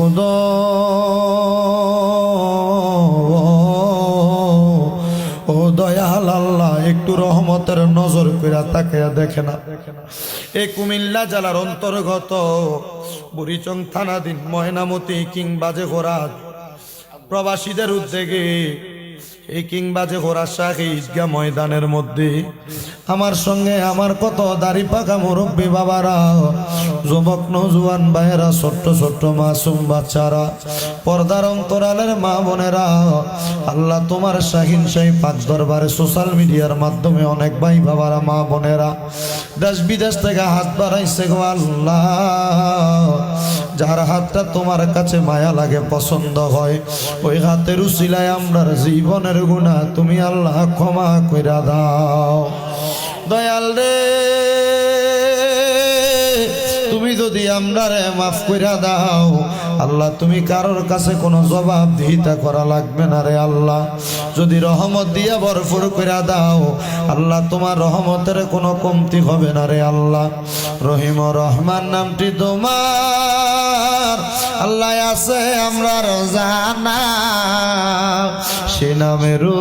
মাবুদ ও দয়াল আল্লাহ, একটু রহমতের নজর কইরা তাকে দেখে না। এই কুমিল্লা জেলার অন্তর্গত বুড়িচং থানাধীন ময়নামতি কিংবাজে ঘোরাত প্রবাসীদের উদ্যোগে এই কিংবা যে শাহ ঈদগা ময়দানের মধ্যে আমার সঙ্গে আমার কত দাড়ি পাকা মুরব্বী বাবারা। যুবক নজুয়ান ভাইয়েরা, ছোট্ট ছোট্ট মাসুম বাচ্চারা, পর্দার অন্তরালের মা বোনেরা, আল্লাহ তোমার শাহিন শাহী পাঁচ দরবারে সোশ্যাল মিডিয়ার মাধ্যমে অনেক ভাই বাবারা, মা বোনেরা, দেশ বিদেশ থেকে হাত বাড়াইছে গো আল্লাহ। যার হাতটা তোমার কাছে মায়া লাগে, পছন্দ হয়, ওই হাতের উসিলায় আমরার জীবনের গুণা তুমি আল্লাহ ক্ষমা কইরা দাও। দয়াল রে। তুমি যদি আমরা রে মাফ কইরা দাও, আল্লাহ, তুমি কারোর কাছে কোনো জবাব দিহিতা করা লাগবে না রে আল্লাহ। যদি রহমত দিয়া ভরপুর কইরা দাও, আল্লাহ, তোমার রহমতের কোনো কমতি হবে না রে আল্লাহ। রহিম রহমান নামটি তোমার। আল্লাহ আছে, আমরা জানা সে নামেরও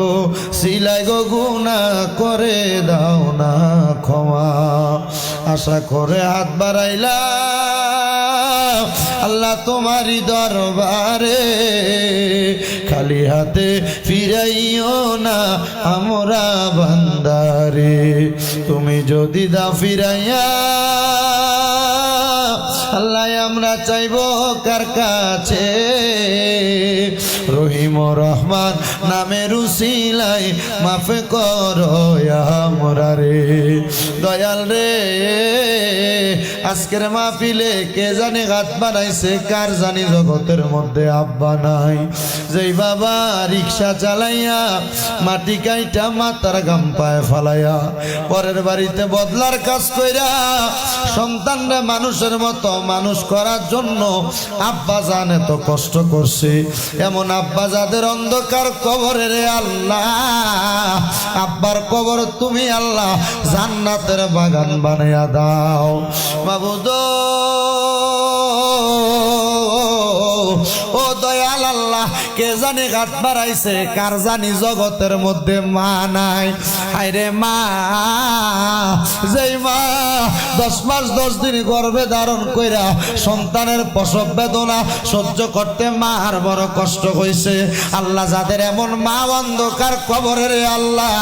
সিলাই গো গুণা করে দাও না ক্ষমা। আশা করে হাত বাড়াইলা। আল্লাহ তোমারই দরবারে খালি হাতে ফিরাইও না আমরা বান্দারে। তুমি যদি দা ফিরাইয়া আল্লাহ আমরা চাইব কার কাছে? রহিম রহমান নামের উসিলাই মাফে করো রে। দয়াল রে, আজকের মাহফিলে কে জানে হাত বানাইছে কার জানি জগতের মধ্যে আব্বা নাই। যেই বাবা রিক্সা চালাইয়া মাটি কাইটা মাতার গাম পায়ে ফালাইয়া পরের বাড়িতে বদলার কাজ কইরা সন্তানরা মানুষের মতো মানুষ করার জন্য আব্বা জানে তো কষ্ট করছে। এমন আব্বা যাদের অন্ধকার কবরে রে আল্লাহ। আব্বার কবর তুমি আল্লাহ জান্নাতের বাগান বানাইয়া দাও। বাবুদ জানি ঘাট বাড়াইছে, কার জানি জগতের মধ্যে মা নাই। আইরে মা, যেই মা দশ মাস, দশ দিন গর্ভে ধারণ কইরা সন্তানের প্রসব বেদনা সহ্য করতে মার বড় কষ্ট হইছে। আল্লাহ যাদের এমন মা অন্ধকার কবরের আল্লাহ,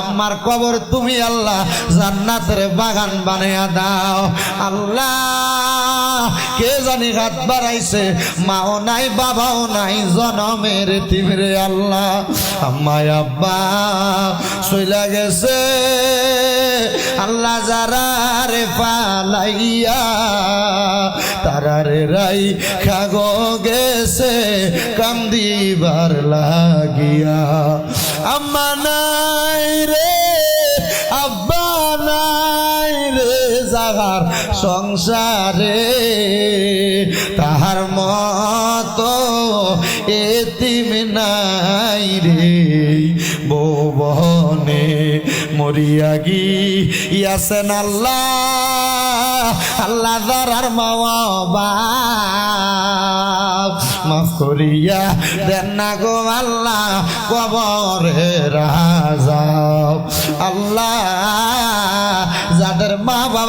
আমার কবর তুমি আল্লাহ জান্নাতের বাগান বানিয়ে দাও। আল্লাহ কে জানি হাত বাড়াইছে? মাও নাই, বাবাও নাই, জনমের তিমরে আল্লাহ। আমায় আব্বা সইলা গেছে। আল্লাহ যারা রে পালাইয়া তারা রে রাই খাগো গেছে, কান্দিবার লাগিয়া। আম্মা নাই সংসারে তাহার মতো এতিম নাই রে। বনে মরিয়া গি ইয়াসেন আল্লাহ আল্লাহ দারার বাপ। মাফ করিয়া দেন না গো আল্লাহ কবরে রাজা আল্লাহ যাদের মা বাবা